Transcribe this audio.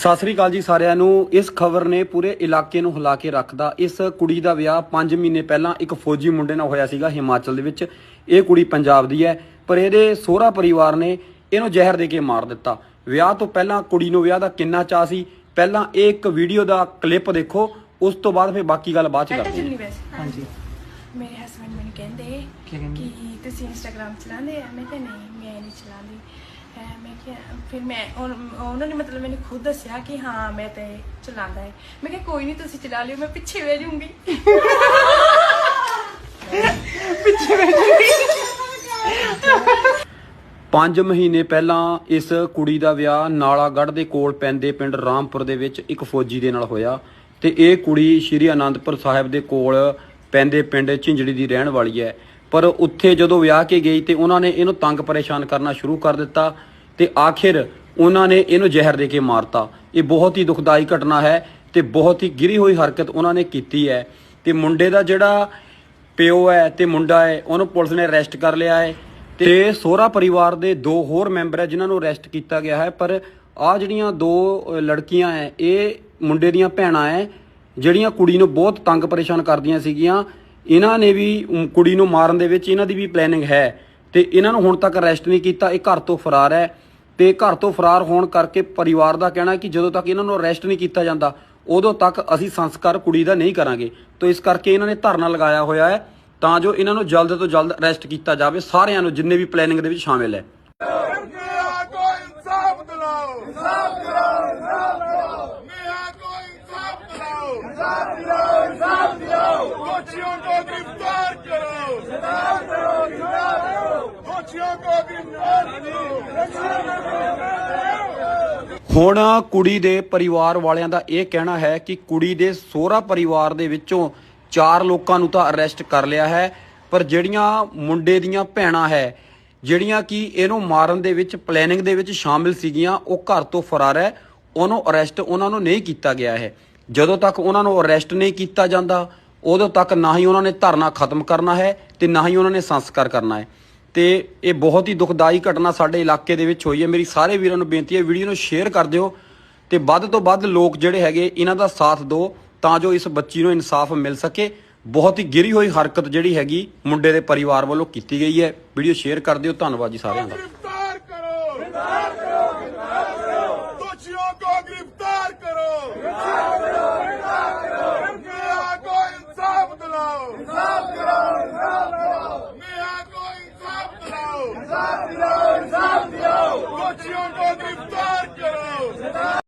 ਸਤਿ ਸ੍ਰੀ ਅਕਾਲ ਜੀ ਸਾਰਿਆਂ ਨੂੰ। ਇਸ ਖਬਰ ਨੇ ਪੂਰੇ ਇਲਾਕੇ ਨੂੰ ਹਿਲਾ ਕੇ ਰੱਖਦਾ। ਇਸ ਕੁੜੀ ਦਾ ਵਿਆਹ 5 ਮਹੀਨੇ ਪਹਿਲਾਂ ਇੱਕ ਫੌਜੀ ਮੁੰਡੇ ਨਾਲ ਹੋਇਆ ਸੀਗਾ ਹਿਮਾਚਲ ਦੇ ਵਿੱਚ। ਇਹ ਕੁੜੀ ਪੰਜਾਬ ਦੀ ਹੈ ਪਰ ਇਹਦੇ ਸਹੁਰਾ ਪਰਿਵਾਰ ਨੇ ਇਹਨੂੰ ਜ਼ਹਿਰ ਦੇ ਕੇ ਮਾਰ ਦਿੱਤਾ। ਵਿਆਹ ਤੋਂ ਪਹਿਲਾਂ ਕੁੜੀ ਨੂੰ ਵਿਆਹ ਦਾ ਕਿੰਨਾ ਚਾਅ ਸੀ? ਪਹਿਲਾਂ ਇਹ ਇੱਕ ਵੀਡੀਓ ਦਾ ਕਲਿੱਪ ਦੇਖੋ ਉਸ ਤੋਂ ਬਾਅਦ ਫਿਰ ਬਾਕੀ ਗੱਲ ਬਾਅਦ ਚ ਕਰਦੇ ਹਾਂ। ਵੈਸੇ ਹਾਂਜੀ। ਮੇਰੇ ਹਸਬੰਡ ਮੈਨੂੰ ਕਹਿੰਦੇ ਕੀ ਕਹਿੰਦੇ? ਕਿ ਤੁਸੀਂ ਇੰਸਟਾਗ੍ਰam ਚਲਾਉਂਦੇ ਆ? ਮੈਂ ਕਿਹਾ ਨਹੀਂ ਮੈਂ ਨਹੀਂ ਚਲਾਉਂਦੀ। ਹੈ ਮੈਂ ਕਿਹਾ ਫਿਰ ਮੈਂ ਉਨ- ਉਹਨਾਂ ਨੇ ਮਤਲਬ ਮੈਨੂੰ ਖੁਦ ਦੱਸਿਆ ਕਿ ਹਾਂ, ਮੈਂ ਤੇ ਚਲਾਉਂਦਾ ਹੈ। ਮੈਂ ਕਿਹਾ, ਕੋਈ ਨਹੀਂ ਤੁਸੀਂ ਚਲਾ ਲਿਓ, ਮੈਂ ਪਿੱਛੇ ਬਹਿ ਜਾਊਂਗੀ। 5 ਮਹੀਨੇ ਪਹਿਲਾਂ ਇਸ ਕੁੜੀ ਦਾ ਵਿਆਹ ਨਾਲਾਗੜ੍ਹ ਦੇ ਕੋਲ ਪੈਂਦੇ ਪਿੰਡ ਰਾਮਪੁਰ ਦੇ ਵਿੱਚ ਇੱਕ ਫੌਜੀ ਦੇ ਨਾਲ ਹੋਇਆ ਤੇ ਇਹ ਕੁੜੀ ਸ਼੍ਰੀ ਆਨੰਦਪੁਰ ਸਾਹਿਬ ਦੇ ਕੋਲ ਪੈਂਦੇ ਪਿੰਡ ਝਿੰਜੜੀ ਦੀ ਰਹਿਣ ਵਾਲੀ ਹੈ। ਪਰ ਉੱਥੇ ਜਦੋਂ ਵਿਆਹ ਕੇ ਗਈ ਤੇ ਉਹਨਾਂ ਨੇ ਇਹਨੂੰ ਤੰਗ ਪਰੇਸ਼ਾਨ ਕਰਨਾ ਸ਼ੁਰੂ ਕਰ ਦਿੱਤਾ। ਤੇ ਆਖਿਰ ਉਹਨਾਂ ਨੇ ਇਹਨੂੰ ਜ਼ਹਿਰ ਦੇ ਕੇ ਮਾਰਤਾ। ਇਹ ਬਹੁਤ ਹੀ ਦੁਖਦਾਈ ਘਟਨਾ ਹੈ ਤੇ ਬਹੁਤ ਹੀ ਗਿਰੀ ਹੋਈ ਹਰਕਤ ਉਹਨਾਂ ਨੇ ਕੀਤੀ ਹੈ। ਤੇ ਮੁੰਡੇ ਦਾ ਜਿਹੜਾ ਪਿਓ ਹੈ ਤੇ ਮੁੰਡਾ ਹੈ, ਉਹਨੂੰ ਪੁਲਿਸ ਨੇ ਅਰੈਸਟ ਕਰ ਲਿਆ ਹੈ। ਤੇ ਸੋਹਰਾ ਪਰਿਵਾਰ ਦੇ ਦੋ ਹੋਰ ਮੈਂਬਰ ਹੈ, ਜਿਨ੍ਹਾਂ ਨੂੰ ਅਰੈਸਟ ਕੀਤਾ ਗਿਆ ਹੈ। ਪਰ ਆ ਜਿਹੜੀਆਂ ਦੋ ਲੜਕੀਆਂ ਹੈ, ਇਹ ਮੁੰਡੇ ਦੀਆਂ ਭੈਣਾਂ ਹੈ, ਜਿਹੜੀਆਂ ਕੁੜੀ ਨੂੰ ਬਹੁਤ ਤੰਗ ਪਰੇਸ਼ਾਨ ਕਰਦੀਆਂ ਸੀਗੀਆਂ, ਇਹਨਾਂ ਨੇ ਵੀ ਕੁੜੀ ਨੂੰ ਮਾਰਨ ਦੇ ਵਿੱਚ ਇਹਨਾਂ ਦੀ ਵੀ ਪਲੈਨਿੰਗ ਹੈ। ਤੇ ਇਹਨਾਂ ਨੂੰ ਹੁਣ ਤੱਕ ਅਰੈਸਟ ਨਹੀਂ ਕੀਤਾ, ਇਹ ਘਰ ਤੋਂ ਫਰਾਰ ਹੈ। ਤੇ ਘਰ ਤੋਂ ਫਰਾਰ ਹੋਣ ਕਰਕੇ ਪਰਿਵਾਰ ਦਾ ਕਹਿਣਾ ਹੈ ਕਿ ਜਦੋਂ ਤੱਕ ਇਹਨਾਂ ਨੂੰ ਅਰੈਸਟ ਨਹੀਂ ਕੀਤਾ ਜਾਂਦਾ ਉਦੋਂ ਤੱਕ ਅਸੀਂ ਸੰਸਕਾਰ ਕੁੜੀ ਦਾ ਨਹੀਂ ਕਰਾਂਗੇ ਤੋਂ ਇਸ ਕਰਕੇ ਇਹਨਾਂ ਨੇ ਧਰਨਾ ਲਗਾਇਆ ਹੋਇਆ ਹੈ ਤਾਂ ਜੋ ਇਹਨਾਂ ਨੂੰ ਜਲਦ ਤੋਂ ਜਲਦ ਅਰੈਸਟ ਕੀਤਾ ਜਾਵੇ ਸਾਰਿਆਂ ਨੂੰ ਜਿੰਨੇ ਵੀ ਪਲੈਨਿੰਗ ਦੇ ਵਿੱਚ ਸ਼ਾਮਿਲ ਹੈ ਮਿਆਂ ਕੋ ਇਨਸਾਫ ਹੁਣ ਕੁੜੀ ਦੇ ਪਰਿਵਾਰ ਵਾਲਿਆਂ ਦਾ ਇਹ ਕਹਿਣਾ ਹੈ ਕਿ ਕੁੜੀ ਦੇ ਸਹੁਰਾ ਪਰਿਵਾਰ ਦੇ ਵਿੱਚੋਂ ਚਾਰ ਲੋਕਾਂ ਨੂੰ ਤਾਂ ਅਰੈਸਟ ਕਰ ਲਿਆ ਹੈ, ਪਰ ਜਿਹੜੀਆਂ ਮੁੰਡੇ ਦੀਆਂ ਭੈਣਾਂ ਹੈ, ਜਿਹੜੀਆਂ ਕਿ ਇਹਨੂੰ ਮਾਰਨ ਦੇ ਵਿੱਚ ਪਲੈਨਿੰਗ ਦੇ ਵਿੱਚ ਸ਼ਾਮਿਲ ਸੀਗੀਆਂ, ਉਹ ਘਰ ਤੋਂ ਫਰਾਰ ਹੈ। ਉਹਨੂੰ ਅਰੈਸਟ ਉਹਨਾਂ ਨੂੰ ਨਹੀਂ ਕੀਤਾ ਗਿਆ ਹੈ। ਜਦੋਂ ਤੱਕ ਉਹਨਾਂ ਨੂੰ ਅਰੈਸਟ ਨਹੀਂ ਕੀਤਾ ਜਾਂਦਾ, ਉਦੋਂ ਤੱਕ ਨਾ ਹੀ ਉਹਨਾਂ ਨੇ ਧਰਨਾ ਖਤਮ ਕਰਨਾ ਹੈ ਤੇ ਨਾ ਹੀ ਉਹਨਾਂ ਨੇ ਸੰਸਕਾਰ ਕਰਨਾ ਹੈ। ਤੇ ਇਹ ਬਹੁਤ ਹੀ ਦੁਖਦਾਈ ਘਟਨਾ ਸਾਡੇ ਇਲਾਕੇ ਦੇ ਵਿੱਚ ਹੋਈ ਹੈ। ਮੇਰੀ ਸਾਰੇ ਵੀਰਾਂ ਨੂੰ ਬੇਨਤੀ ਹੈ, ਵੀਡੀਓ ਨੂੰ ਸ਼ੇਅਰ ਕਰ ਦਿਓ ਤੇ ਵੱਧ ਤੋਂ ਵੱਧ ਲੋਕ ਜਿਹੜੇ ਹੈਗੇ, ਇਹਨਾਂ ਦਾ ਸਾਥ ਦਿਓ ਤਾਂ ਜੋ ਇਸ ਬੱਚੀ ਨੂੰ ਇਨਸਾਫ ਮਿਲ ਸਕੇ। ਬਹੁਤ ਹੀ ਗਿਰੀ ਹੋਈ ਹਰਕਤ ਜਿਹੜੀ ਹੈਗੀ ਮੁੰਡੇ ਦੇ ਪਰਿਵਾਰ ਵੱਲੋਂ ਕੀਤੀ ਗਈ ਹੈ। ਵੀਡੀਓ ਸ਼ੇਅਰ ਕਰ ਦਿਓ। ਧੰਨਵਾਦ ਜੀ ਸਾਰਿਆਂ ਦਾ। इंसाफ दिलाओ इंसाफ दिलाओ दोषियों को गिरफ्तार करो